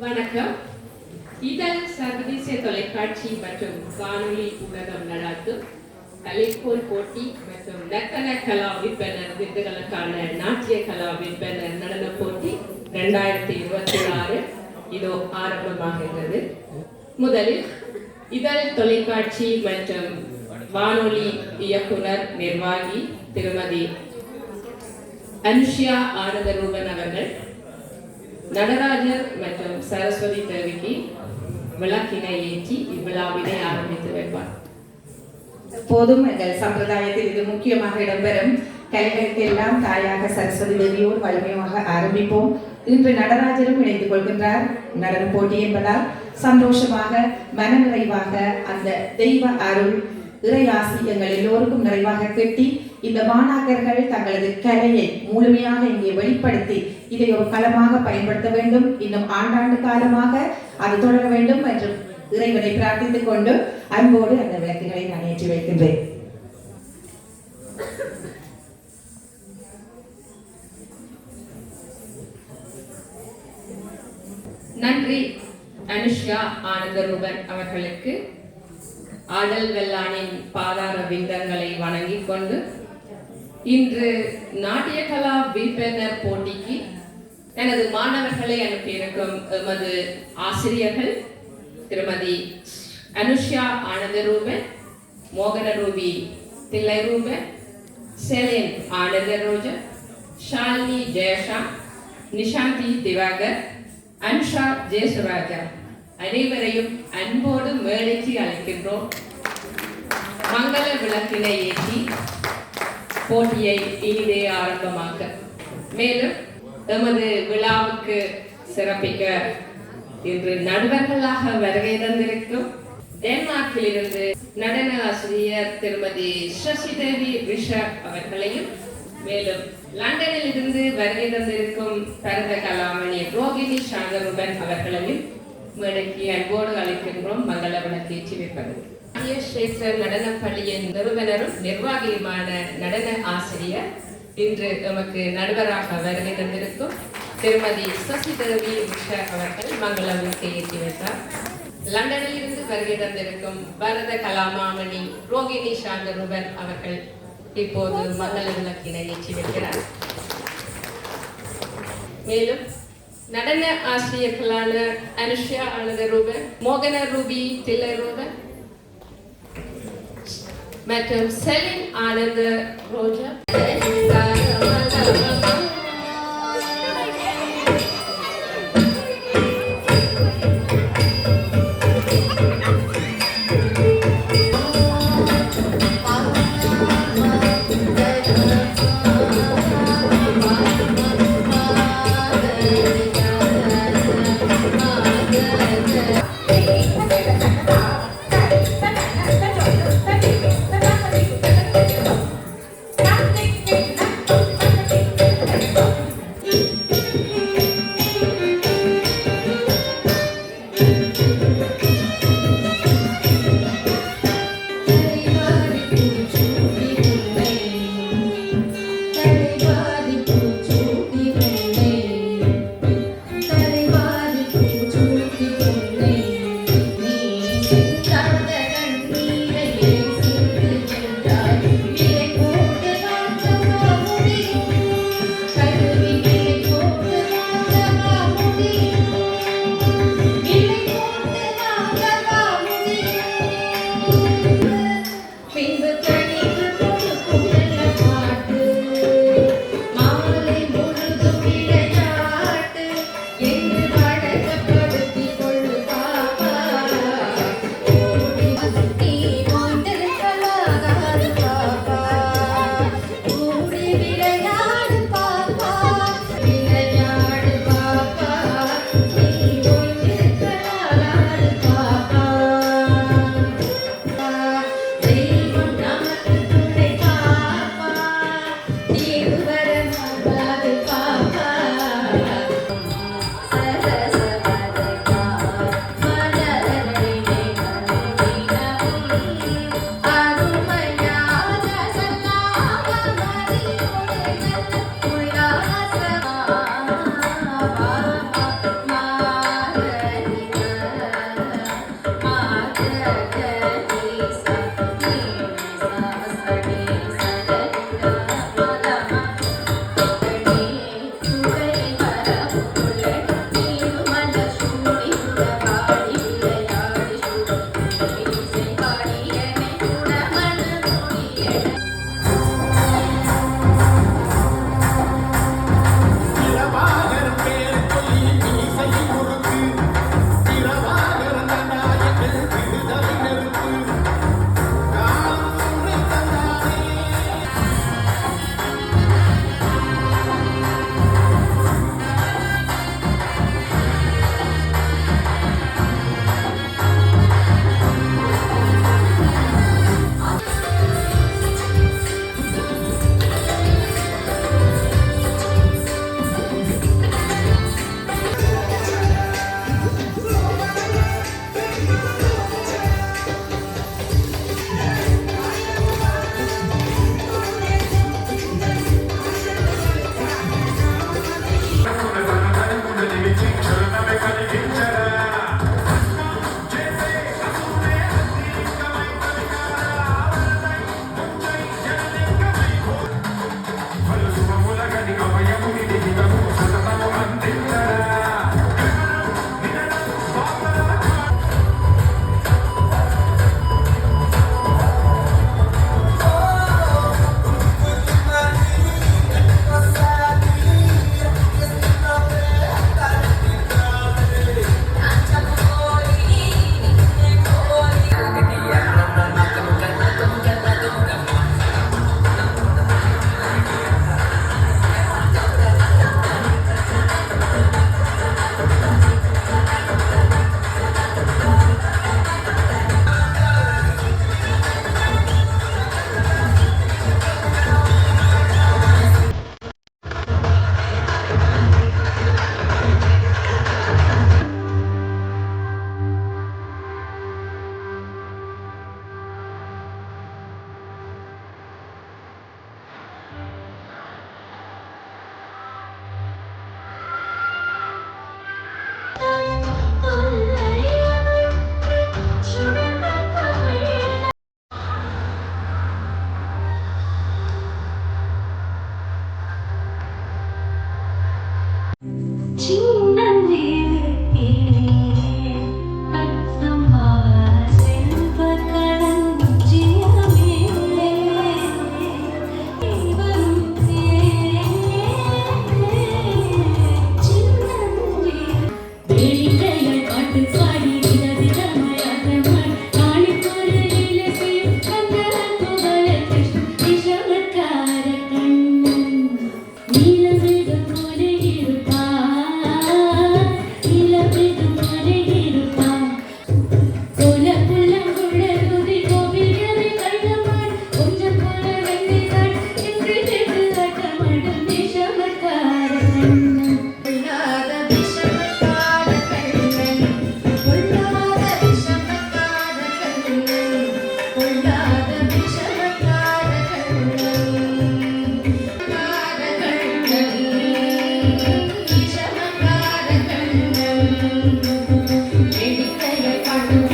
வணக்கம். இதழ் சர்வதேச தொலைக்காட்சி மற்றும் வானொலி ஊடகம் நடாத்தும் கலைக்கோல் போட்டி மற்றும் நர்த்தன கலா விற்பனர் விருதுகளுக்கான நாட்டிய கலா விற்பனர் நடன போட்டி ரெண்டாயிரத்தி இருபத்தி ஆறு இதோ ஆரம்பமாகின்றது முதலில் இதழ் தொலைக்காட்சி மற்றும் வானொலி இயக்குனர் நிர்வாகி திருமதி அனுஷியா ஆனந்தரூபன் அவர்கள் நடராஜர் மற்றும் சரஸ்வதி தேவிக்கு விளக்கினை ஏற்றி இவ்விழாவினை ஆரம்பித்து வைப்பார். எப்போதும் எங்கள் சம்பிரதாயத்தில் இது முக்கியமாக இடம்பெறும். கலைகளுக்கு எல்லாம் தாயாக சரஸ்வதி தேவியோடு வலிமையாக ஆரம்பிப்போம். இன்று நடராஜரும் இணைந்து கொள்கின்றார். நடன போட்டி என்பதால் சந்தோஷமாக மனநிறைவாக அந்த தெய்வ அருள் இறையாசி எங்கள் எல்லோருக்கும் நிறைவாக கட்டி இந்த மாணாக்கர்கள் தங்களது கலையை முழுமையாக இங்கே வெளிப்படுத்தி இதை ஒரு களமாக பயன்படுத்த வேண்டும். இன்னும் ஆண்டாண்டு காலமாக அது தொடர வேண்டும் என்று இறைவனை பிரார்த்தித்துக் கொண்டு அன்போடு அந்த விளக்குகளை நான் ஏற்றி வைக்கின்றேன். நன்றி அனுஷ்யா ஆனந்தரூபன் அவர்களுக்கு. ஆடல் வெள்ளானின் பாதார விந்தங்களை வணங்கிக் கொண்டு இன்று நாட்டிய கலா விற்பனர் போட்டிக்கு எனது மாணவர்களை அனுப்பியிருக்கும் எமது ஆசிரியர்கள் திருமதி அனுஷ்யா ஆனந்தரூபன் தில்லை ரூபன் செலின் ஆனந்தரோஜன் ஷாலினி ஜெயஷா நிஷாந்தி திவாகர் அன்ஷா ஜெயசுராஜா. அனைவரையும் அன்போடு மேடைக்கு அழைக்கின்றோம். மங்கள விளக்கினை ஏற்றி போட்டியை இனிதே ஆரம்பமாக்க. மேலும் எமது விழாவுக்கு சிறப்பிக்க இன்று நடுவர்களாக வருகை தந்திருக்கும் டென்மார்க்கில் இருந்து நடன ஆசிரியர் திருமதி சசிதேவி ரிஷப் அவர்களையும் மேலும் லண்டனில் இருந்து வருகை தந்திருக்கும் பரத கலாமணி ரோகிணி சாந்தருபன் அவர்களையும் மேடைக்கு அன்போடு அழைக்கின்றோம் மங்கள விளக்கேற்றி வைப்பது நடன பள்ளியின் நிறுவனரும் நிர்வாகியுமான நடன ஆசிரியர் இன்று நமக்கு நடுவராக வருகை தந்திருக்கும் திருமதி சசிதேவி உஷா அவர்கள் மங்கள விளக்கை ஏற்றி வைத்தார். லண்டனில் இருந்து வருகை தந்திருக்கும் பரத கலாமாமணி ரோகிணி சாந்தரூபன் அவர்கள் இப்போது மங்கள விளக்கினை ஏற்றி வைக்கிறார். மேலும் நடன ஆசிரியர்களான அனுஷ்யா ஆனந்த ரூபன் மோகன ரூபி தில்லை ரூபன் மற்றும் செலின் ஆனந்த ரோஜா Bye. Two thank you